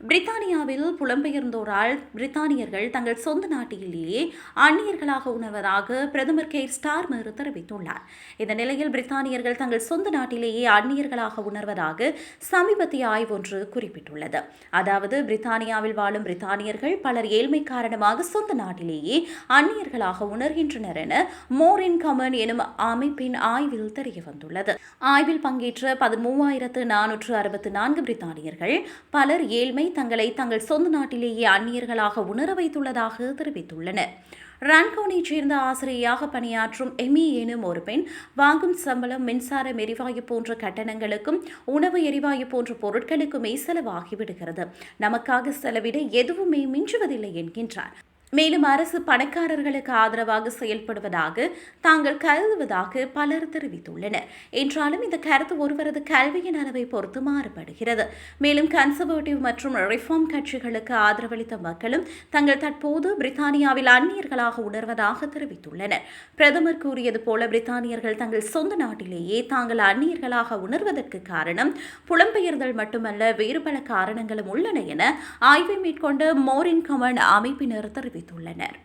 பிரித்தானியாவில் புலம்பெயர்ந்தோரால் பிரித்தானியர்கள் தங்கள் சொந்த நாட்டிலேயே அந்நியர்களாக உணர்வதாக பிரதமர் கே ஸ்டார்மர் தெரிவித்துள்ளார். இந்த நிலையில் பிரித்தானியர்கள் தங்கள் சொந்த நாட்டிலேயே அந்நியர்களாக உணர்வதாக சமீபத்திய ஆய்வொன்று குறிப்பிட்டுள்ளது. அதாவது பிரித்தானியாவில் வாழும் பிரித்தானியர்கள் பலர் ஏழ்மை காரணமாக சொந்த நாட்டிலேயே அந்நியர்களாக உணர்கின்றனர் என மோர் இன் கமன் எனும் அமைப்பின் ஆய்வில் தெரிய வந்துள்ளது. ஆய்வில் பங்கேற்ற பதிமூவாயிரத்து நானூற்று அறுபத்து நான்கு பிரித்தானியர்கள் பலர் ஏழ்மை தங்களை தங்கள் சொந்த நாட்டிலேயே அந்நியர்களாக உணர வைத்துள்ளதாக தெரிவித்துள்ளனர் ரான்கோனைச் சேர்ந்த ஆசிரியையாக பணியாற்றும் எமி எனும் ஒரு பெண் வாங்கும் சம்பளம் மின்சாரம் எரிவாயு போன்ற கட்டணங்களுக்கும் உணவு எரிவாயு போன்ற பொருட்களுக்குமே செலவாகிவிடுகிறது. நமக்காக செலவிட எதுவுமே மிஞ்சுவதில்லை என்கின்றார். மேலும் அரசு பணக்காரர்களுக்கு ஆதரவாக செயல்படுவதாக தாங்கள் கருதுவதாக பலர் தெரிவித்துள்ளனர். என்றாலும் இந்த கருத்து ஒருவரது கல்வியின் அளவை பொறுத்து மாறுபடுகிறது. மேலும் கன்சர்வேட்டிவ் மற்றும் ரிஃபார்ம் கட்சிகளுக்கு ஆதரவளித்த மக்களும் தங்கள் தற்போது பிரித்தானியாவில் அந்நியர்களாக உணர்வதாக தெரிவித்துள்ளனர். பிரதமர் கூறியது போல பிரித்தானியர்கள் தங்கள் சொந்த நாட்டிலேயே தாங்கள் அந்நியர்களாக உணர்வதற்கு காரணம் புலம்பெயர்தல் மட்டுமல்ல வேறு பல காரணங்களும் உள்ளன என ஆய்வை மேற்கொண்ட மோரின் கமன் அமைப்பினர் தெரிவித்துள்ளனர்.